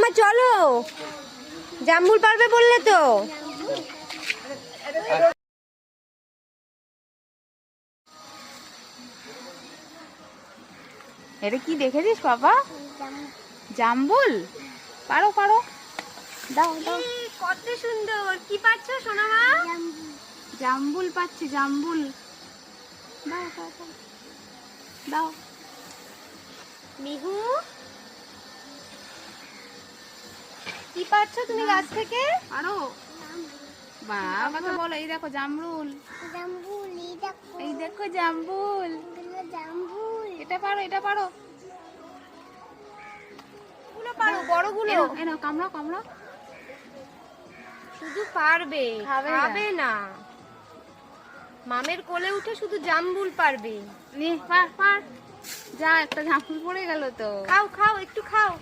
ঠাম্মা চলো। জাম্বুল পারবে বললে তো। এটা কি দেখেছিস বাবা? জাম্বুল পারো পারো। দাও দাও। কত সুন্দর। কি পাচ্ছ সোনা মা জাম্বুল পাচ্ছি জাম্বুল দাও দাও দাও। দাও। মিহু কি পাচ্ছ তুমি গাছ থেকে? আরও। বাবাকে বলো এই দেখো জামরুল। এই দেখো। জাম্বুল এটা পারো এটা পারো। গুলো পারো বড়গুলো। এনো এনো কামড়াও কামড়াও। শুধু পারবে খাবে না। মামের কোলে উঠে শুধু জাম্বুল পারবে। নে পার পার। যা একটা জামরুল পড়ে গেল তো। খাও খাও একটু খাও।